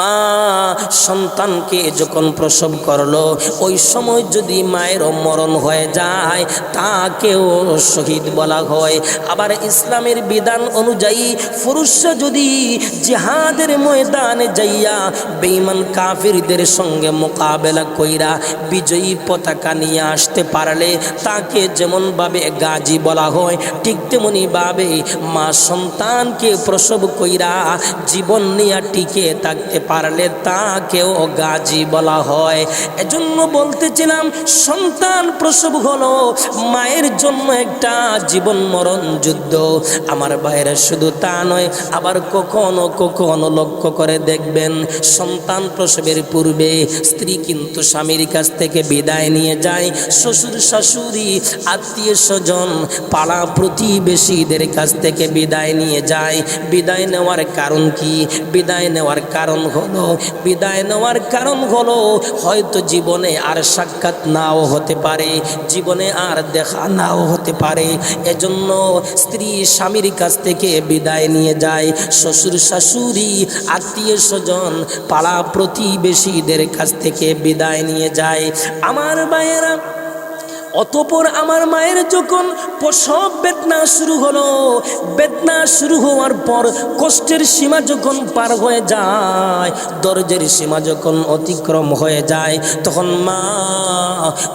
মা সন্তানকে যখন প্রসব করল, ওই সময় যদি মায়ের মরণ হয়ে যায়, তাকেও শহীদ বলা হয়। আবার ইসলামের বিধান অনুযায়ী পুরুষরা যদি জিহাদের ময়দানে যাইয়া বেঈমান কাফিরদের সঙ্গে মোকাবেলা কইরা বিজয়ী পতাকা নিয়ে আসতে পারলে, তাকে যেমনভাবে গাজী বলা হয়, ঠিক তেমনিভাবে মা সন্তানকে প্রসব কইরা জীবন নিয়ে টিকে থাকতে পারলে তাকেও গাজী বলা হয়। এজন্য বলতেছিলাম, সন্তান প্রসব হলো মায়ের জন্য একটা জীবন মরণ যুদ্ধ। আমার বাইরে শুধু তা নয়, আবার কখনো কখনো লক্ষ্য করে দেখবেন, সন্তান প্রসবের পূর্বে স্ত্রী কিন্তু স্বামীর কাছ থেকে বিদায় নিয়ে যায়। শ্বশুর শাশুড়ি, আত্মীয় স্বজন, পাড়া প্রতিবেশীদের কাছ থেকে বিদায় নিয়ে যায়। বিদায় নেওয়ার কারণ কি? বিদায় নেওয়ার কারণ হলো, বিদায় নেওয়ার কারণ হলো, হয়তো জীবনে আর সাক্ষাৎ নাও হতে পারে, জীবনে আর দেখা নাও হতে পারে। এজন্য স্ত্রী স্বামীর কাছ থেকে বিদায় নিয়ে যায়। শ্বশুর শাশুড়ি, আত্মীয় স্বজন, পাড়া প্রতিবেশীদের কাছ থেকে বিদায় নিয়ে যায়। আমার ভাইয়েরা অতপর আমার মায়ের যখন প্রসব বেদনা শুরু হলো, বেদনা শুরু হওয়ার পর কষ্টের সীমা যখন পার হয়ে যায়, দরজের সীমা যখন অতিক্রম হয়ে যায়, তখন মা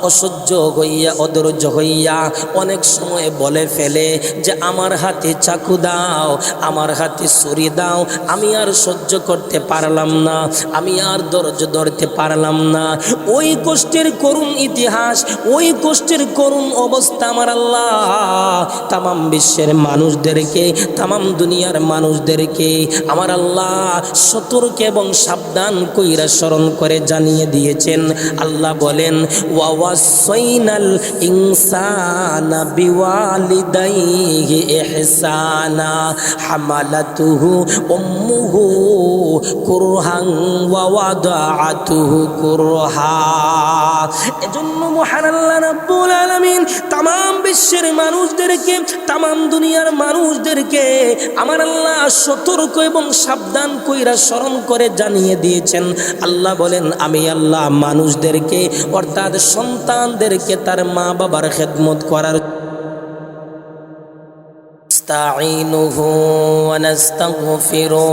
অসহ্য হইয়া, অধৈর্য হইয়া অনেক সময় বলে ফেলে যে, আমার হাতে চাকু দাও, আমার হাতে ছুরি দাও, আমি আর সহ্য করতে পারলাম না, আমি আর ধৈর্য ধরতে পারলাম না। ওই কষ্টের করুণ ইতিহাস, ওই কষ্টের করুণ অবস্থা আমার আল্লাহ। তামাম বিশ্বের মানুষদেরকে, তামাম দুনিয়ার মানুষদেরকে আমার আল্লাহ সতর্ক এবং সাবধান কইরা স্মরণ করে জানিয়ে দিয়েছেন। আল্লাহ বলেন, ওয়াওয়াসাইনাল ইনসানা বিওয়ালিদাইহি ইহসানা, হামালাতুহু উম্মুহু কুরহান ওয়া ওয়াদাআতুহু কুরহা। এজন্য মহান আল্লাহ রাব্বুল আলামিন তাম বিশ্বের মানুষদেরকে তাম দুনিয়ার মানুষদেরকে আমার আল্লাহ সতর্ক এবং সাবধান কইরা স্মরণ করে জানিয়ে দিয়েছেন আল্লাহ বলেন আমি আল্লাহ মানুষদেরকে অর্থাৎ সন্তানদেরকে তার মা বাবার খেদমত করার نستعينه ونستغفره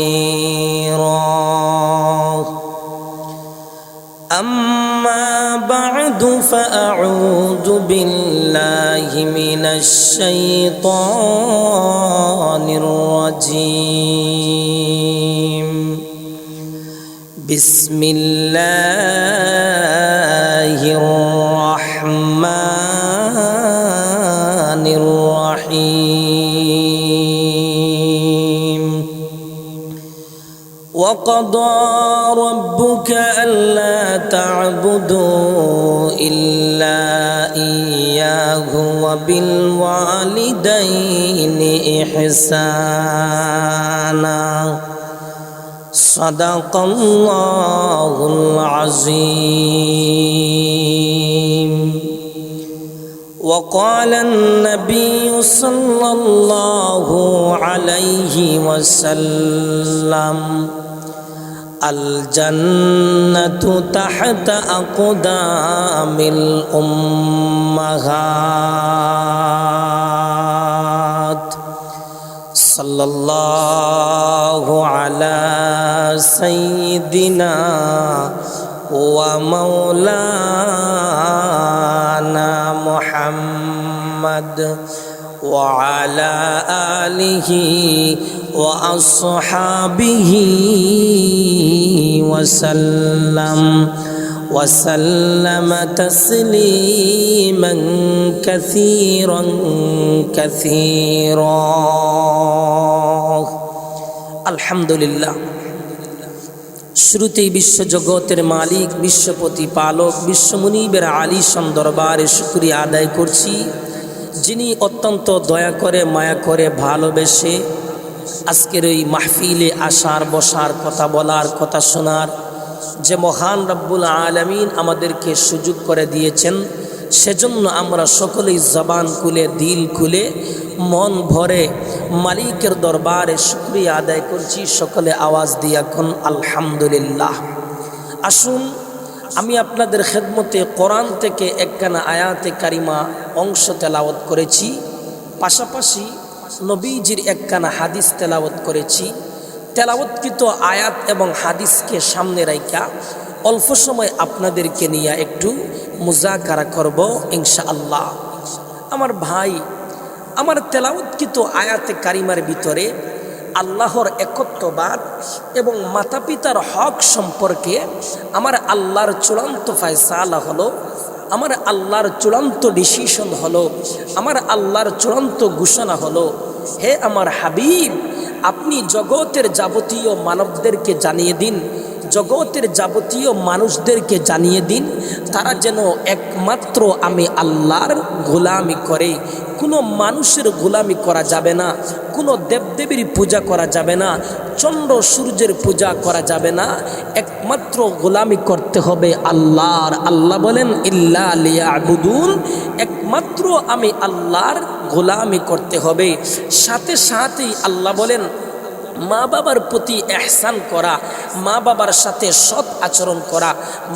بعد فأعوذ بالله من الشيطان الرجيم. بسم الله الرحمن الرحيم. وقضى ربك ألا تعبدوا إلا إياه وبالوالدين إحسانا. صدق الله العظيم. وقال النبي صلى الله عليه وسلم الجنة تحت أقدام الأمهات. صلى الله على سيدنا ومولانا محمد وعلى آله وأصحابه وسلم وسلم تسليما كثيرا كثيرا الحمد لله শুরুতেই বিশ্বজগতের মালিক বিশ্বপতি পালক বিশ্বমুনিবের আলিশান দরবারে শুক্রিয়া আদায় করছি যিনি অত্যন্ত দয়া করে, মায়া করে ভালোবেসে আজকের ওই মাহফিলে আসার, বসার, কথা বলার, কথা শোনার যে মহান রব্বুল আলমিন আমাদেরকে সুযোগ করে দিয়েছেন, সেজন্য আমরা সকলেই জবান খুলে, দিল খুলে, মন ভরে মালিকের দরবারে শুক্রিয়া আদায় করছি। সকলে আওয়াজ দিয়ে এখন আলহামদুলিল্লাহ। আসুন আমি আপনাদের খেদমতে কোরআন থেকে একখানা আয়াতে কারিমা অংশ তেলাওয়াত করেছি, পাশাপাশি নবীজির একখানা হাদিস তেলাওয়াত করেছি। তেলাওয়াতকৃত আয়াত এবং হাদিসকে সামনে রাইকা অল্প সময় আপনাদেরকে নিয়ে একটু মুজাকারা করব ইনশাআল্লাহ। আমার ভাই, আমার তেলাওয়াতকৃত আয়াতে কারিমার ভিতরে আল্লাহর একত্ববাদ এবং মাতা পিতার হক সম্পর্কে আমার আল্লাহর চূড়ান্ত ফায়সালা হলো, আমার আল্লাহর চূড়ান্ত ডিসিশন হলো, আমার আল্লাহর চূড়ান্ত ঘোষণা হলো, হে আমার হাবিব, আপনি জগতের যাবতীয় মানবদেরকে জানিয়ে দিন, জগতের যাবতীয় মানুষদেরকে জানিয়ে দিন, তারা যেন একমাত্র আমি আল্লাহর গোলামি করে কোনো মানুষের গোলামি করা যাবে না, কোনো দেবদেবীর পূজা করা যাবে না, চন্দ্র সূর্যের পূজা করা যাবে না, একমাত্র গোলামি করতে হবে আল্লাহর। আল্লাহ বলেন, ইল্লা আবুদুন একমাত্র আমি আল্লাহর গোলামি করতে হবে। সাথে সাথেই আল্লাহ বলেন মা বাবার প্রতি এহসান করা মা বাবার সাথে সৎ আচরণ করা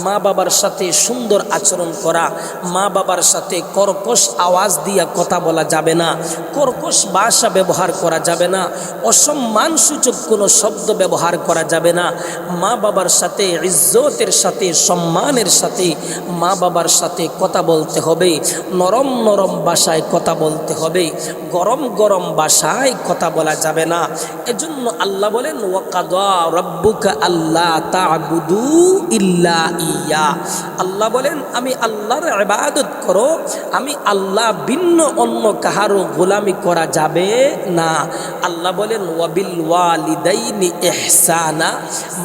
মা বাবার সাথে সুন্দর আচরণ করা মা বাবার সাথে কর্কশ আওয়াজ দিয়া কথা বলা যাবে না, কর্কশ ভাষা ব্যবহার করা যাবে না অসম্মান সূচক কোনো শব্দ ব্যবহার করা যাবে না মা বাবার সাথে, ইজ্জতের সাথে, সম্মানের সাথে মা বাবার সাথে কথা বলতে হবে, নরম নরম ভাষায় কথা বলতে হবে, গরম গরম ভাষায় কথা বলা যাবে না, এজন্য আল্লাহ বলেন ইয়া। আল্লাহ বলেন, আমি আল্লাহর ইবাদত করো, আমি আল্লাহ ভিন্ন অন্য কাহারও গোলামি করা যাবে না। আল্লাহ বলেন, ওয়াবিল ওয়ালিদাইনি ইহসানা।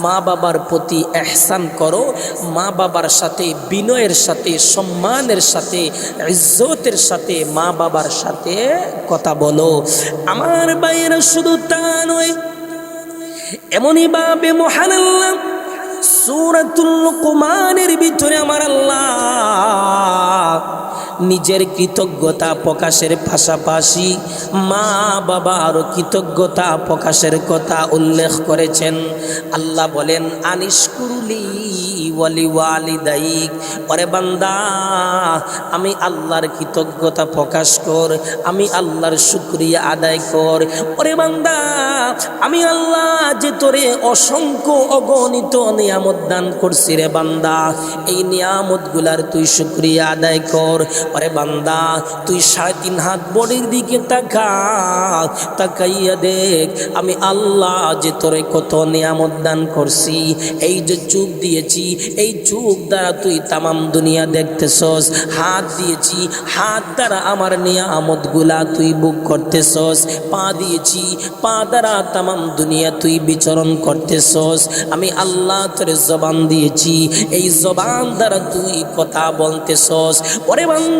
মা বাবার প্রতি এহসান করো মা বাবার সাথে, বিনয়ের সাথে, সম্মানের সাথে, ইজ্জতের সাথে মা বাবার সাথে কথা বলো। আমার বাইরে শুধু তা নয় এমনই বাবে মহান আল্লাহ সুরাতুল কুমানের ভিতরে আমার আল্লাহ নিজের কৃতজ্ঞতা প্রকাশের পাশাপাশি মা বাবা বাবার কৃতজ্ঞতা প্রকাশের কথা উল্লেখ করেছেন। আল্লাহ বলেন আনিস কুরুলি ওয়ালি ওয়ালিদাইক। ওরে বান্দা, আমি আল্লাহর কৃতজ্ঞতা প্রকাশ কর, আমি আল্লাহর শুক্রিয়া আদায় কর। ওরে বান্দা, আমি আল্লাহ যে তোরে অসংখ্য অগণিত নিয়ামত দান করছি রে বান্দা, এই নিয়ামতগুলার তুই শুক্রিয়া আদায় কর। ওরে বান্দা, তুই সাড়ে তিন হাত বডির দিকে তাকা, তাকাইয়া দেখ, আমি আল্লাহ যে তোরে কত নিয়ামত দান করছি, এই যে চুপ দিয়েছি, এই চোখ দ্বারা তুই তামাম দুনিয়া দেখতেছস, হাত দিয়েছি, হাত দ্বারা আমার নিয়ামতগুলা তুই বুক করতেছস, পা দিয়েছি, পা দ্বারা তামাম দুনিয়া তুই বিচরণ করতেছস, আমি আল্লাহ তোরে জবান দিয়েছি, এই জবান দ্বারা তুই কথা বলতেছস পরে বান্দা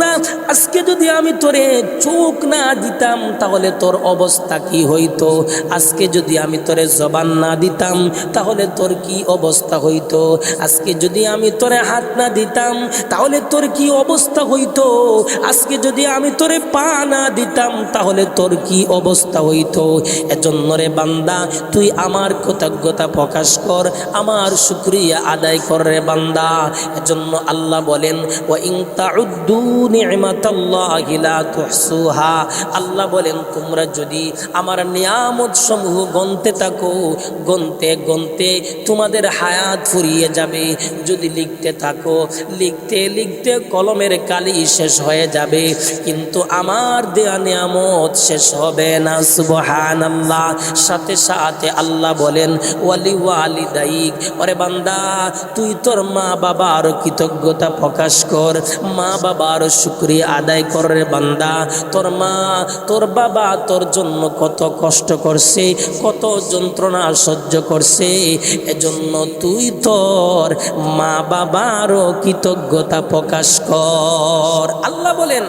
আজকে যদি আমি তোরে চোখ না দিতাম, তাহলে তোর অবস্থা কি হইতো? আজকে যদি আমি তোরে জবান না দিতাম, তাহলে তোর কি অবস্থা হইতো? আজকে যদি আমি তোরে হাত না দিতাম, তাহলে তোর কি অবস্থা হইতো? আজকে যদি আমি তোরে পা না দিতাম, তাহলে তোর কি অবস্থা হইতো? এজন্য রে বান্দা, তুই আমার কৃতজ্ঞতা প্রকাশ কর, আমার শুক্রিয়া আদায় কর রে বান্দা। এজন্য আল্লাহ বলেন ও ইং তুহসুহা আল্লাহ বলেন, তোমরা যদি আমার নিয়ামত সমূহ গনতে থাকো, গনতে গনতে তোমাদের হায়াত ফুরিয়ে যাবে। যদি লিখতে থাকো, লিখতে লিখতে কলমের কালি শেষ হয়ে যাবে। কিন্তু আমার দেয়া নিয়ামত শেষ হবে না সুবহান আল্লাহ সাথে সাথে আল্লাহ বলেন, ওয়ালি ওয়ালি দাইক ওরে বান্দা, তুই তোর মা বাবার কৃতজ্ঞতা প্রকাশ কর। মা বাবার শুক্রিয়া আদায় কর বান্দা। তোর মা, তোর বাবা তোর জন্য কত কষ্ট করছে, কত যন্ত্রণা সহ্য করছে। এজন্য তুই তোর মা বাবারও কৃতজ্ঞতা প্রকাশ কর। আল্লাহ বলেন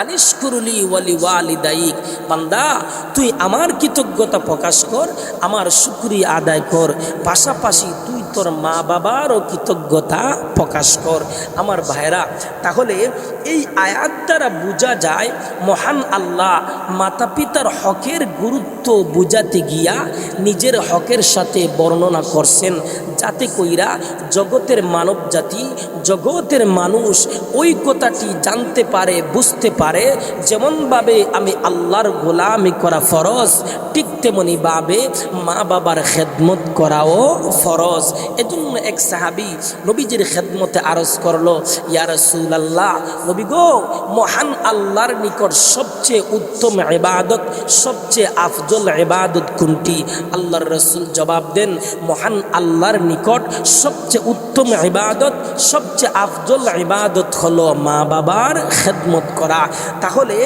আনিসকুরুলি ওয়ালি ওয়ালিদাইক। বান্দা, তুই আমার কৃতজ্ঞতা প্রকাশ কর, আমার শুক্রিয়া আদায় কর। পাশাপাশি তোর মা বাবারও কৃতজ্ঞতা প্রকাশ কর। আমার ভাইরা তাহলে এই আয়াত দ্বারা বোঝা যায়, মহান আল্লাহ মাতা পিতার হকের গুরুত্ব বুঝাতে গিয়া নিজের হকের সাথে বর্ণনা করছেন। যাতে কইরা জগতের মানব জাতি জগতের মানুষ ওই কথাটি জানতে পারে, বুঝতে পারে, যেমনভাবে আমি আল্লাহর গোলামি করা ফরজ, ঠিক তেমনিভাবে মা বাবার খেদমত করাও ফরজ। এজন্য এক সাহাবি নবীজির খেদমতে আরজ করল, ইয়া রসুল আল্লাহ নবী গো, মহান আল্লাহর নিকট সবচেয়ে উত্তম ইবাদত, সবচেয়ে আফজল ইবাদত কোনটি? আল্লাহর রসুল জবাব দেন, মহান আল্লাহর নিকট সবচেয়ে উত্তম ইবাদত, সবচেয়ে আফজল ইবাদত হলো মা বাবার খেদমত করা। তাহলে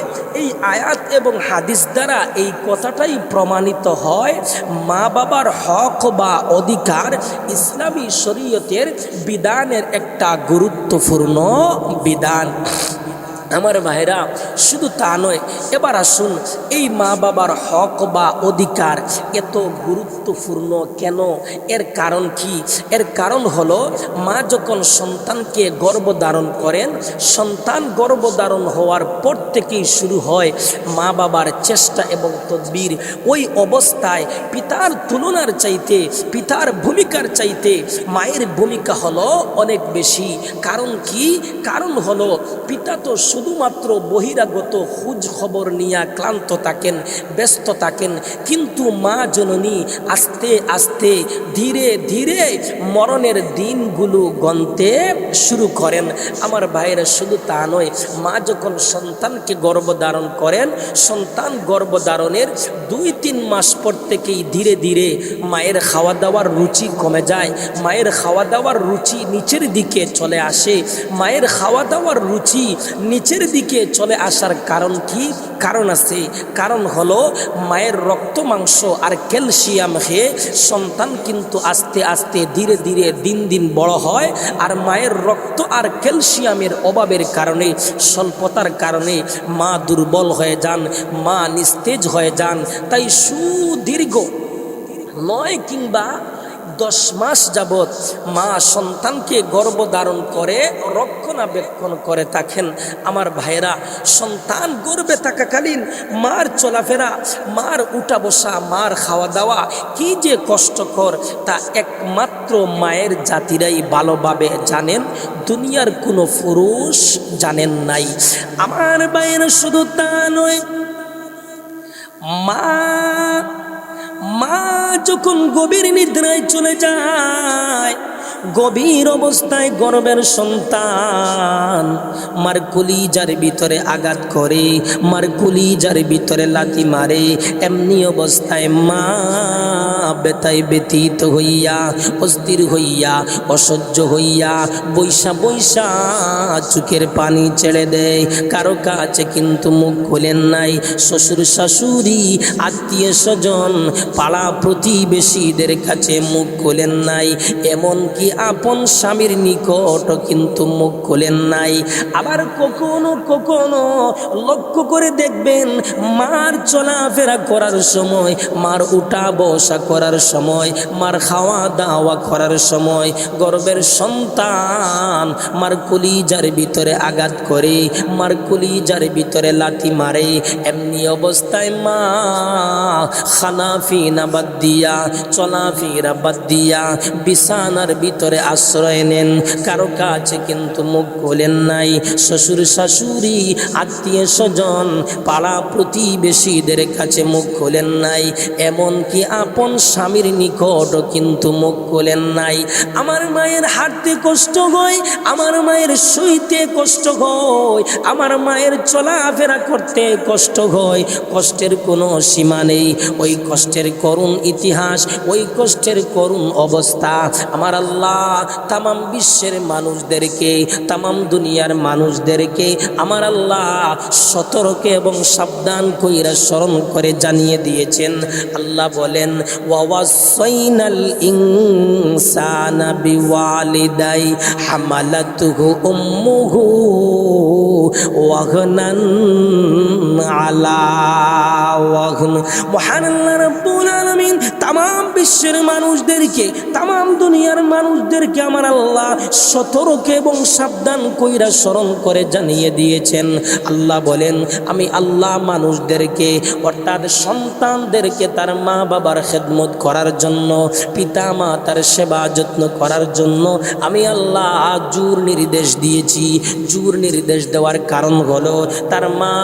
এই আয়াত এবং হাদিস দ্বারা এই কথাটাই প্রমাণিত হয়, মা বাবার হক বা অধিকার ইসলামী শরীয়তের বিধানের একটা গুরুত্বপূর্ণ বিধান। আমার ভাইরা, শুধু তা নয়, এবার আসুন, এই মা বাবার হক বা অধিকার এত গুরুত্বপূর্ণ কেন? এর কারণ কি? এর কারণ হলো, মা যখন সন্তানকে গর্ভধারণ করেন, সন্তান গর্ভধারণ হওয়ার পর থেকেই শুরু হয় মা বাবার চেষ্টা এবং তদবির। ওই অবস্থায় পিতার তুলনার চাইতে, পিতার ভূমিকার চাইতে মায়ের ভূমিকা হলো অনেক বেশি। কারণ কি? কারণ হলো, পিতা তো শুধুমাত্র বহিরাগত খুঁজ খবর নিয়ে ক্লান্ত থাকেন, ব্যস্ত থাকেন। কিন্তু মা জননী আস্তে আস্তে ধীরে ধীরে মরণের দিনগুলো গন্তে শুরু করেন। আমার ভাইয়েরা শুধু তা নয়, মা যখন সন্তানকে গর্ভধারণ করেন, সন্তান গর্ভধারণের দুই তিন মাস পর থেকেই ধীরে ধীরে মায়ের খাওয়া দাওয়ার রুচি কমে যায়, মায়ের খাওয়া দাওয়ার রুচি নিচের দিকে চলে আসে, মায়ের খাওয়া দাওয়ার রুচি নিচের দিকে চলে আসার কারণ কি? কারণ আছে। কারণ হলো মায়ের রক্ত, মাংস আর ক্যালসিয়াম খেয়ে সন্তান কিন্তু আস্তে আস্তে ধীরে ধীরে দিন দিন বড় হয় আর মায়ের রক্ত আর ক্যালসিয়ামের অভাবের কারণে, স্বল্পতার কারণে মা দুর্বল হয়ে যান, মা নিস্তেজ হয়ে যান। তাই সুদীর্ঘ নয় কিংবা দশ মাস যাবৎ মা সন্তানকে গর্ভধারণ করে, রক্ষণাবেক্ষণ করে থাকেন। আমার ভাইরা সন্তান গর্বে থাকাকালীন মার চলাফেরা, মার উঠা বসা, মার খাওয়া দাওয়া কি যে কষ্টকর, তা একমাত্র মায়ের জাতিরাই ভালোভাবে জানেন, দুনিয়ার কোনো পুরুষ জানেন নাই। আমার বাইরে শুধু তা নয়, মা মা যখন গভীর নিদ্রায় চলে যায় গভীর অবস্থায় গর্বের সন্তান। মার কলিজার ভিতরে আঘাত করে, মার কলিজার ভিতরে লাথি মারে। এমনি অবস্থায় মা বেতায় ব্যতীত হইয়া, অস্থির হইয়া, অসহ্য হইয়া, বৈশা বৈশা চোখের পানি ছেড়ে দেয়। কারও কাছে কিন্তু মুখ খোলেন নাই। শ্বশুর শাশুড়ি, আত্মীয় স্বজন, পাড়া প্রতিবেশীদের কাছে মুখ খোলেন নাই। এমনকি আপন স্বামীর নিকট কিন্তু মুখ খোলেন নাই। আবার কখনো কখনো লক্ষ্য করে দেখবেন মার চলাফেরা করার সময়, মার উঠা বসা করার সময়, মার খাওয়া দাওয়া করার সময়, গর্বের সন্তান মার কলিজার ভিতরে আঘাত করে, মার কলিজার ভিতরে লাথি মারে। এমনি অবস্থায় মা খানা ফিনা বাদ দিয়া চলা ফিরা বাদ দিয়া, বিছানার ভিতরে ভিতরে আশ্রয় নেন। কারও কাছে কিন্তু মুখ খোলেন নাই। শ্বশুর, শাশুড়ি, আত্মীয় স্বজন, পাড়া প্রতিবেশীদের কাছে মুখ খোলেন নাই। এমনকি আপন স্বামীর নিকটও কিন্তু মুখ খোলেন নাই। আমার মায়ের হাঁটতে কষ্ট হয়, আমার মায়ের শুইতে কষ্ট হয়, আমার মায়ের চলাফেরা করতে কষ্ট হয়। কষ্টের কোনো সীমা নেই। ওই কষ্টের করুণ ইতিহাস, ওই কষ্টের করুণ অবস্থা। আমার আল্লাহ তামাম বিশ্বের মানুষদেরকে, তামাম দুনিয়ার মানুষদেরকে আমার আল্লাহ সতর্ক এবং সাবধান কইরা স্মরণ করে জানিয়ে দিয়েছেন। আল্লাহ বলেন ওয়াসাইনাল আলা তামাম বিশ্বের মানুষদেরকে, তামাম দুনিয়ার মানুষদেরকে আমার আল্লাহ সতর্ক এবং সাবধান কইরা স্মরণ করে জানিয়ে দিয়েছেন। আল্লাহ বলেন, আমি আল্লাহ মানুষদেরকে, অর্থাৎ সন্তানদেরকে তার মা বাবার খেদমত করার জন্য পিতা মা তার সেবা যত্ন করার জন্য আমি আল্লাহ জোর নির্দেশ দিয়েছি। জোর নির্দেশ দেওয়ার কারণ হলো, তার মা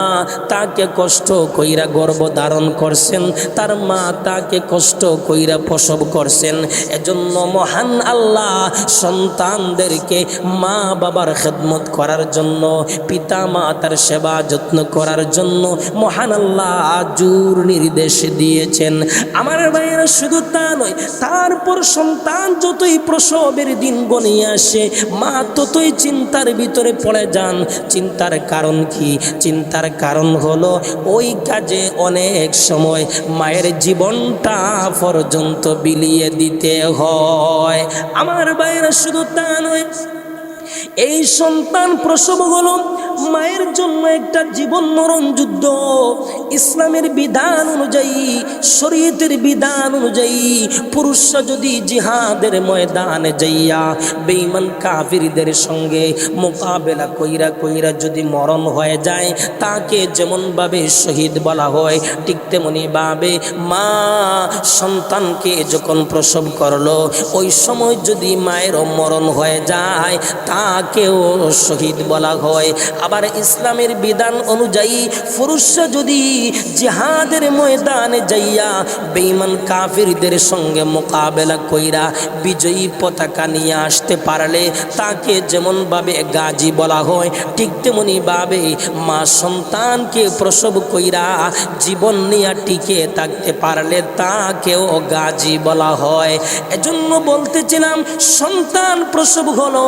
তাকে কষ্ট কইরা গর্ভ ধারণ করছেন। তার মা তাকে কষ্ট কইরা প্রসব করছেন। এজন্য মহান আল্লাহ সন্তানদেরকে মা বাবার খেদমত করার জন্য পিতা মা তার সেবা যত্ন করার জন্য মহান আল্লাহ জোর নির্দেশ দিয়েছেন। আমার ভাইয়েরা, শুধু তা নয়, তারপর সন্তান যতই প্রসবের দিন গনিয়ে আসে, মা ততই চিন্তার ভিতরে পড়ে যান। চিন্তার কারণ কি? চিন্তার কারণ হলো ওই কাজে অনেক সময় মায়ের জীবনটা পর্যন্ত বিলিয়ে দিতে হয়। আমার বাইরা শুধু তা নয়, এই সন্তান প্রসব হলো মায়ের জন্য একটা জীবন মরণ যুদ্ধ। ইসলামের বিধান অনুযায়ী, শরীয়তের বিধান অনুযায়ী, পুরুষরা যদি জিহাদের ময়দানে যাইয়া বেঈমান কাফিরদের সঙ্গে মোকাবেলা কইরা কইরা যদি মরণ হয়ে যায়, তাকে যেমনভাবে শহীদ বলা হয়, ঠিক তেমনি ভাবে মা সন্তানকে যখন প্রসব করল, ওই সময় যদি মায়েরও মরণ হয়ে যায়, তাকেও শহীদ বলা হয়। আবার ইসলামের বিধান অনুযায়ী পুরুষরা যদি জিহাদের ময়দানে যাইয়া বেঈমান কাফিরদের সঙ্গে মোকাবেলা কইরা বিজয়ী পতাকা নিয়ে আসতে পারলে তাকে যেমনভাবে গাজী বলা হয়, ঠিক তেমনি ভাবে মা সন্তানকে প্রসব কইরা জীবন নিয়ে টিকে থাকতে পারলে তাকেও গাজী বলা হয়। এজন্য বলতেছিলাম, সন্তান প্রসব হলো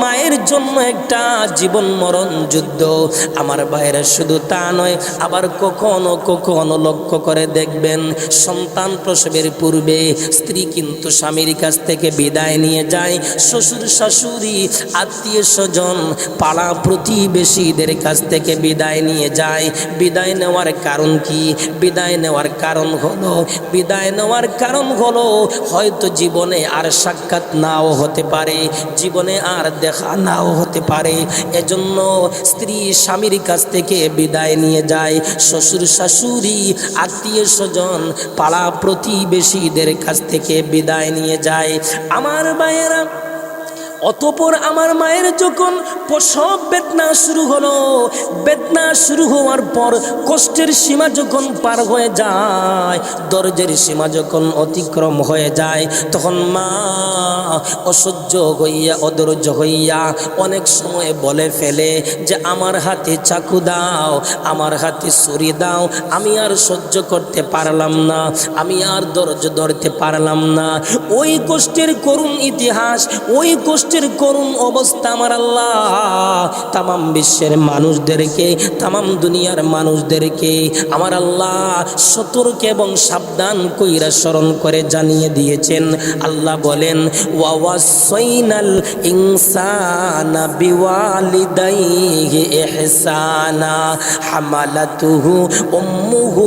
মায়ের জন্য একটা জীবন মরণ যুদ্ধ। আমার বাইরে শুধু তা নয়, আবার কখনো কখনো লক্ষ্য করে দেখবেন, সন্তান প্রসবের পূর্বে স্ত্রী কিন্তু স্বামীর কাছ থেকে বিদায় নিয়ে যায়, শ্বশুর শাশুড়ি, আত্মীয় স্বজন, পাড়া প্রতিবেশীদের কাছ থেকে বিদায় নিয়ে যায়। বিদায় নেওয়ার কারণ কি? বিদায় নেওয়ার কারণ হলো, বিদায় নেওয়ার কারণ হলো, হয়তো জীবনে আর সাক্ষাৎ নাও হতে পারে, জীবনে আর দেখা নাও হতে পারে। এজন্য স্ত্রী স্বামীর কাছ থেকে বিদায় নিয়ে যায়। শ্বশুর শাশুড়ি, আত্মীয় স্বজন পাড়া প্রতিবেশীদের কাছ থেকে বিদায় নিয়ে যায়। আমার ভাইয়েরা অতপর আমার মায়ের যখন প্রসব বেদনা শুরু হলো, বেদনা শুরু হওয়ার পর কষ্টের সীমা যখন পার হয়ে যায়, দরজের সীমা যখন অতিক্রম হয়ে যায়, তখন মা অসহ্য হইয়া, অধৈর্য হইয়া অনেক সময় বলে ফেলে যে, আমার হাতে চাকু দাও, আমার হাতে ছুরি দাও, আমি আর সহ্য করতে পারলাম না, আমি আর ধৈর্য ধরতে পারলাম না। ওই কষ্টের করুণ ইতিহাস, ওই কষ্টের করুণ অবস্থা আমার আল্লাহ। তামাম বিশ্বের মানুষদেরকে, তামাম দুনিয়ার মানুষদেরকে আমার আল্লাহ সতর্ক এবং সাবধান কইরা স্মরণ করে জানিয়ে দিয়েছেন। আল্লাহ বলেন, ওয়াওয়াসাইনাল ইনসানা বিওয়ালিদাইহি ইহসানা, হামালাতুহু উম্মুহু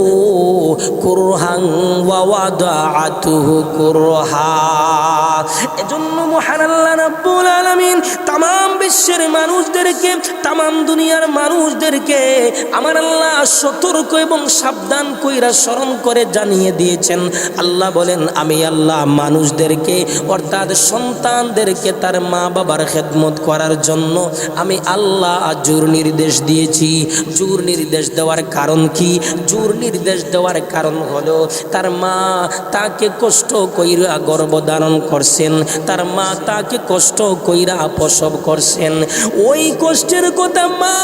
কুরহান ওয়া ওয়াদাআতুহু কুরহা। এজন্য মহান আল্লাহ রাব্বুল আলামিন তাম তাম বিশ্বের মানুষদেরকে তাম দুনিয়ার মানুষদেরকে আমার আল্লাহ সতর্ক এবং সাবধান কইরা স্মরণ করে জানিয়ে দিয়েছেন। আল্লাহ বলেন, আমি আল্লাহ মানুষদেরকে, অর্থাৎ সন্তানদেরকে তার মা বাবার খেদমত করার জন্য আমি আল্লাহ জোর নির্দেশ দিয়েছি। জোর নির্দেশ দেওয়ার কারণ কি? জোর নির্দেশ দেওয়ার কারণ হলো, তার মা তাকে কষ্ট কইরা গর্ভধারণ করছেন। তার মা তাকে কষ্ট কইরা প্রসব করছেন। ওই কষ্টের কথা মা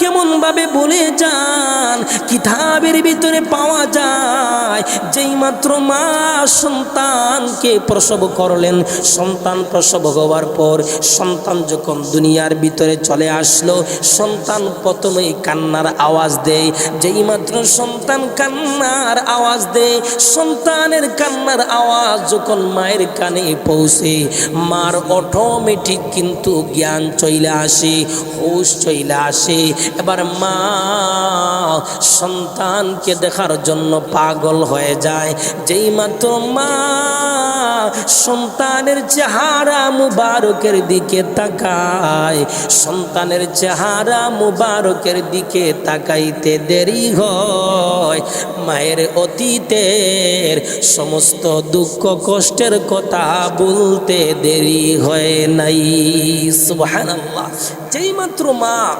কেমন ভাবে বলে যান, কিতাবের ভিতরে পাওয়া যায়। যেই মাত্র মা সন্তানকে প্রসব করলেন, সন্তান প্রসব হওয়ার পর সন্তান যখন দুনিয়ার ভিতরে চলে আসলো, সন্তান প্রথমেই কান্নার আওয়াজ দেয়। যেই মাত্র সন্তান কান্নার আওয়াজ দেয়, সন্তানের কান্নার আওয়াজ যখন মায়ের কানে পৌঁছে, মার অটোমেটিক কিন্তু জ্ঞান চইলে আসে, হুশ চইলে আসে। এবার মা সন্তানকে দেখার জন্য পাগল হয়ে যায়। যেই মাত্র মা সন্তানের চেহারা মুবারকের দিকে তাকায়। সন্তানের চেহারা মুবারকের দিকে তাকাইতে দেরি হয়। মায়ের অতীতের সমস্ত দুঃখ কষ্টের কথা বলতে দেরি হয় নাই। সুবহানাল্লাহ। যেই মাত্র মা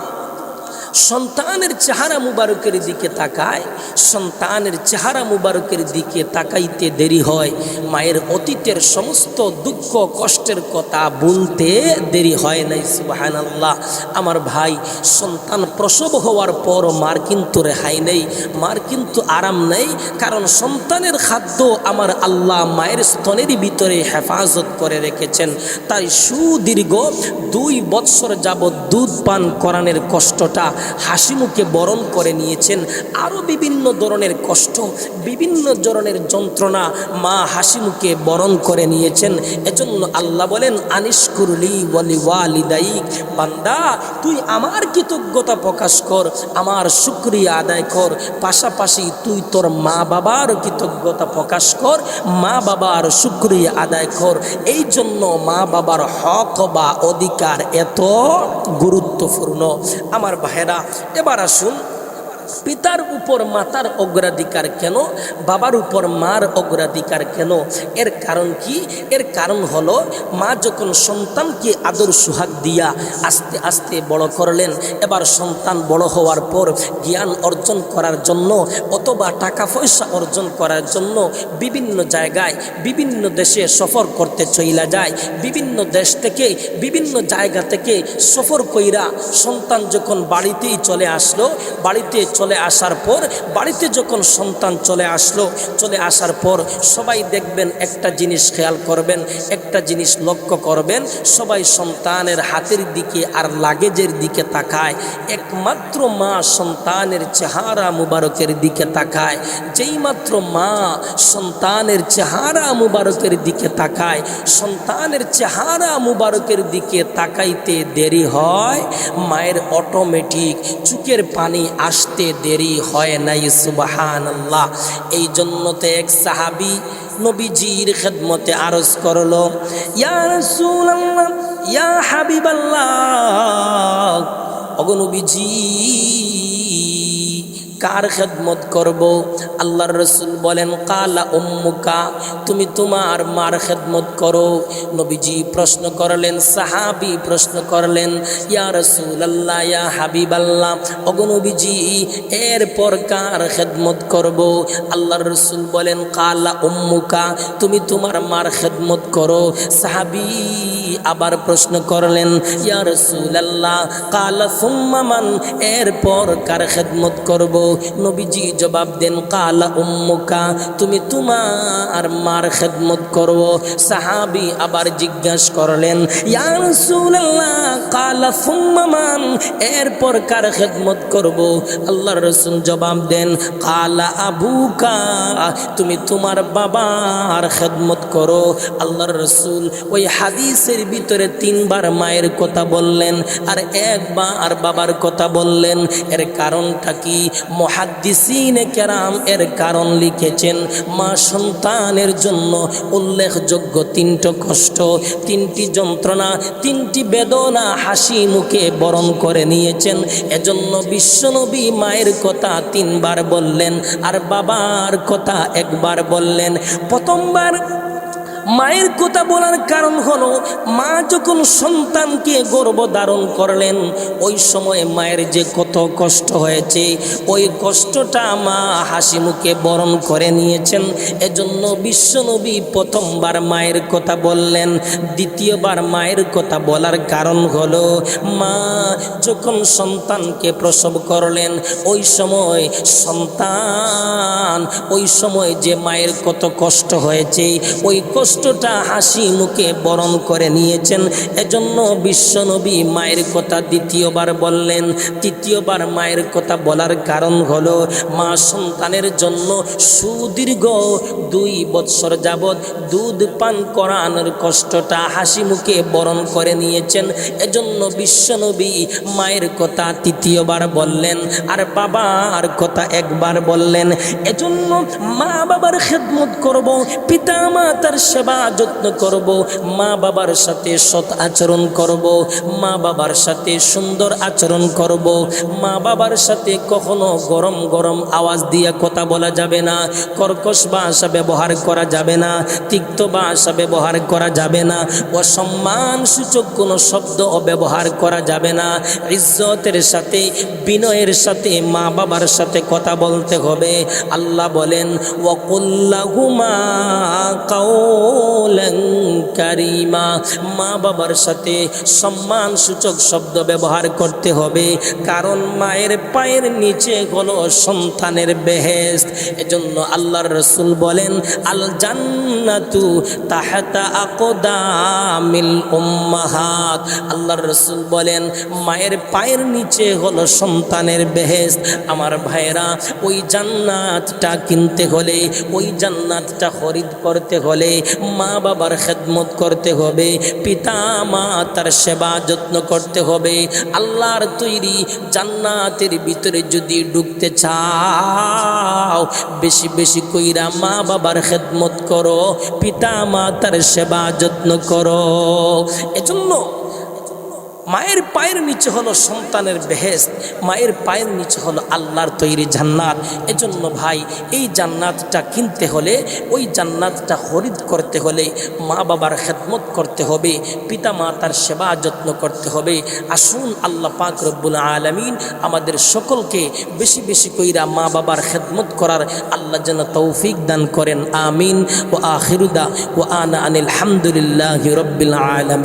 সন্তানের চেহারা মুবারকের দিকে তাকায়, সন্তানের চেহারা মুবারকের দিকে তাকাইতে দেরি হয়। মায়ের অতীতের সমস্ত দুঃখ, কষ্টের কথা বলতে দেরি হয় নাই সুবাহান আল্লাহ আমার ভাই, সন্তান প্রসব হওয়ার পর মার কিন্তু রেহাই নেই, মার কিন্তু আরাম নেই, কারণ সন্তানের খাদ্য আমার আল্লাহ মায়ের স্তনের ভিতরে হেফাজত করে রেখেছেন। তাই সুদীর্ঘ দুই বৎসর যাবৎ দুধ পান করানোর কষ্টটা হাসি মুখে বরণ করে নিয়েছেন। আরও বিভিন্ন ধরনের কষ্ট, বিভিন্ন ধরনের যন্ত্রণা মা হাসি মুখে বরণ করে নিয়েছেন। এজন্য আল্লাহ বলেন আনিস কুরলি ওয়ালি ওয়ালিদাইক বান্দা, তুই আমার কৃতজ্ঞতা প্রকাশ কর, আমার শুক্রিয়া আদায় কর। পাশাপাশি তুই তোর মা বাবার কৃতজ্ঞতা প্রকাশ কর, মা বাবার শুক্রিয়া আদায় কর। এই জন্য মা বাবার হক বা অধিকার এত গুরুত্বপূর্ণ। আমার ভাইরা এবার আসুন পিতার উপর মাতার অগ্রাধিকার কেন? বাবার উপর মার অগ্রাধিকার কেন? এর কারণ কি? এর কারণ হলো, মা যখন সন্তানকে আদর সুহাগ দিয়া আস্তে আস্তে বড় করলেন, এবার সন্তান বড় হওয়ার পর জ্ঞান অর্জন করার জন্য অথবা টাকা পয়সা অর্জন করার জন্য বিভিন্ন জায়গায়, বিভিন্ন দেশে সফর করতে চইলা যায়, বিভিন্ন দেশ থেকে, বিভিন্ন জায়গা থেকে সফর কইরা সন্তান যখন বাড়িতেই চলে আসলো, বাড়িতে চলে আসার পর, বাড়িতে যখন সন্তান চলে আসলো, চলে আসার পর সবাই দেখবেন একটা জিনিস খেয়াল করবেন, একটা জিনিস লক্ষ্য করবেন, সবাই সন্তানের হাতের দিকে আর লাগেজের দিকে তাকায়, একমাত্র মা সন্তানের চেহারা মুবারকের দিকে তাকায় যেই মাত্র মা সন্তানের চেহারা মুবারকের দিকে তাকায়, সন্তানের চেহারা মুবারকের দিকে তাকাইতে দেরি হয়, মায়ের অটোমেটিক চুকের পানি আসতে দেরি হয় নাই সুবাহান আল্লাহ এই জন্য তো এক সাহাবি নবীজির খেদমতে আরজ করল ইয়ার রাসূলুল্লাহ, ইয়া অগনবীজি কার খেদমত করব? আল্লাহর রসুল বলেন, কালা উম্মুকা, তুমি তোমার মার খেদমত করো। নবীজি প্রশ্ন করলেন, সাহাবি প্রশ্ন করলেন, ইয়া রসুল আল্লাহ ইয়া হাবিব আল্লাহ অগনবীজি এরপর কার খেদমত করব? আল্লাহর রসুল বলেন, কালা উম্মুকা, তুমি তোমার মার খেদমত করো। সাহাবি আবার প্রশ্ন করলেন, ইয়া রসুল আল্লাহ কালা সুম্মামান এরপর কার খেদমত করব? নবীজি জবাব দেন, কালা উম্মুকা, তুমি তোমার মার খেদমত করব সাহাবি আবার জিজ্ঞাসা করলেন এরপর কার খেদমত করব? আল্লাহর রাসূল জবাব দেন, কালা আবুকা, তুমি তোমার বাবার খেদমত করো। আল্লাহর রসুল ওই হাদিসের ভিতরে তিনবার মায়ের কথা বললেন আর একবার বাবার কথা বললেন। এর কারণটা কি? মহাদ্দিসিন কেরাম এর কারণ লিখেছেন, মা সন্তানের জন্য উল্লেখযোগ্য তিনটি কষ্ট, তিনটি যন্ত্রণা, তিনটি বেদনা হাসি মুখে বরণ করে নিয়েছেন। এজন্য বিশ্বনবী মায়ের কথা তিনবার বললেন আর বাবার কথা একবার বললেন। প্রথমবার মায়ের কথা বলার কারণ হলো, মা যখন সন্তানকে গর্ব ধারণ করলেন, ওই সময় মায়ের যে কত কষ্ট হয়েছে, ওই কষ্টটা মা হাসি মুখে বরণ করে নিয়েছেন। এজন্য বিশ্বনবী প্রথমবার মায়ের কথা বললেন, দ্বিতীয়বার মায়ের কথা বলার কারণ হলো, মা যখন সন্তানকে প্রসব করলেন, ওই সময় সন্তান, ওই সময় যে মায়ের কত কষ্ট হয়েছে, ওই কষ্টটা হাসি মুখে বরণ করে নিয়েছেন। এজন্য বিশ্বনবী মায়ের কথা দ্বিতীয়বার বললেন। তৃতীয়বার মায়ের কথা বলার কারণ হলো, মা সন্তানের জন্য সুদীর্ঘ দুই বৎসর যাবৎ দুধ পান করানোর কষ্টটা হাসি মুখে বরণ করে নিয়েছেন। এজন্য বিশ্বনবী মায়ের কথা তৃতীয়বার বললেন আর বাবার কথা একবার বললেন। এজন্য মা বাবার খেদমত করব পিতা মাতার সেবা যত্ন করব, মা বাবার সাথে সৎ আচরণ করব, মা বাবার সাথে সুন্দর আচরণ করব, মা বাবার সাথে কখনো গরম গরম আওয়াজ দিয়ে কথা বলা যাবে না, কর্কশ ভাষা ব্যবহার করা যাবে না, তিক্ত ভাষা ব্যবহার করা যাবে না, অসম্মান সূচক কোনো শব্দ ব্যবহার করা যাবে না, ইজ্জতের সাথে, বিনয়ের সাথে, মা বাবার সাথে কথা বলতে হবে। আল্লাহ বলেন ওকুল্লাহুমা কাউলান কারিমা। মা বাবার সাথে সম্মান সূচক শব্দ ব্যবহার করতে হবে, কারণ মায়ের পায়ের নিচে হলো সন্তানের বেহেস্ত এজন্য আল্লাহর রসুল বলেন আল জান্নাতু তাহাতা আকদামিল উম্মাহাত। আল্লাহর রসুল বলেন, মায়ের পায়ের নিচে হলো সন্তানের বেহেস্ত আমার ভাইরা ওই জান্নাতটা কিনতে হলে, ওই জান্নাতটা খরিদ করতে হলে মা বাবার খেদমত করতে হবে পিতা মা তার সেবা যত্ন করতে হবে। আল্লাহর তৈরি জান্নাতের ভিতরে যদি ঢুকতে চাও, বেশি বেশি কইরা মা বাবার খেদমত করো পিতা মা তার সেবা যত্ন করো। এজন্য মায়ের পায়ের নিচে হলো সন্তানের বেহেস্ত মায়ের পায়ের নিচে হলো আল্লাহর তৈরি জান্নাত। এজন্য ভাই, এই জান্নাতটা কিনতে হলে, ওই জান্নাতটা খরিদ করতে হলে, মা বাবার খেদমত করতে হবে, পিতা মাতার সেবা যত্ন করতে হবে। আসুন আল্লাহ পাক রব্বুল আলমিন আমাদের সকলকে বেশি বেশি কইরা মা বাবার খেদমত করার আল্লাহ যেন তৌফিক দান করেন, আমিন। ও আখিরুদা ও আনা আনিল হামদুলিল্লাহ রব্বিল আলমিন।